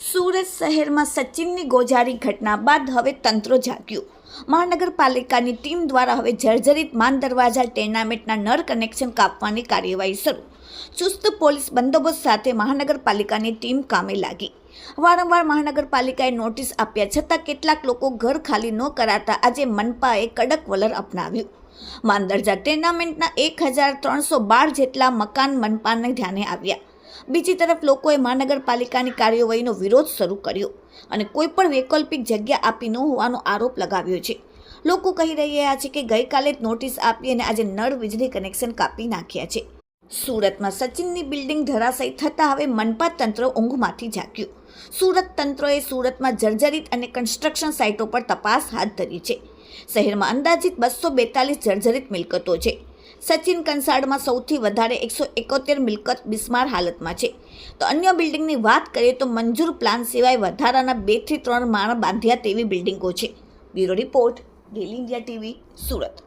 સુરત શહેરમાં સચિનની ગોજારી ઘટના બાદ હવે તંત્ર જાગ્યું. મહાનગરપાલિકાની ટીમ દ્વારા હવે જર્જરિત માન દરવાજા, ટેર્નામેન્ટના નર કનેક્શન કાપવાની કાર્યવાહી શરૂ. ચુસ્ત પોલીસ બંદોબસ્ત સાથે મહાનગરપાલિકાની ટીમ કામે લાગી. વારંવાર મહાનગરપાલિકાએ નોટિસ આપ્યા છતાં કેટલાક લોકો ઘર ખાલી ન કરાતા આજે મનપાએ કડક વલર અપનાવ્યું. માંદરજા ટેર્નામેન્ટના એક હજાર ત્રણસો બાર જેટલા મકાન મનપાને ધ્યાને આવ્યા. બીજી તરફ લોકોએ મહાનગરપાલિકાની કાર્યવાહીનો વિરોધ શરૂ કર્યો અને કોઈપણ વૈકલ્પિક જગ્યા આપી ન હોવાનો આરોપ લગાવ્યો છે. લોકો કહી રહ્યા છે કે ગઈકાલે જ નોટિસ આપી અને આજે નળ વીજળી કનેક્શન કાપી નાખ્યા છે. સુરતમાં સચિનની બિલ્ડિંગ ધરાશયી થતાં હવે મનપા તંત્ર ઊંઘમાંથી જાગ્યું સુરત તંત્રએ સુરતમાં જર્જરિત અને કન્સ્ટ્રક્શન સાઇટો પર તપાસ હાથ ધરી છે. શહેરમાં અંદાજિત બસો બેતાલીસ જર્જરિત મિલકતો છે. સચિન કંસાડમાં સૌથી વધારે એકસો એકોતેર મિલકત બિસ્માર હાલતમાં છે. તો અન્ય બિલ્ડિંગની વાત કરીએ તો મંજૂર પ્લાન સિવાય વધારાના બેથી ત્રણ માળ બાંધ્યા તેવી બિલ્ડિંગો છે. Bureau report, daily India TV, Surat.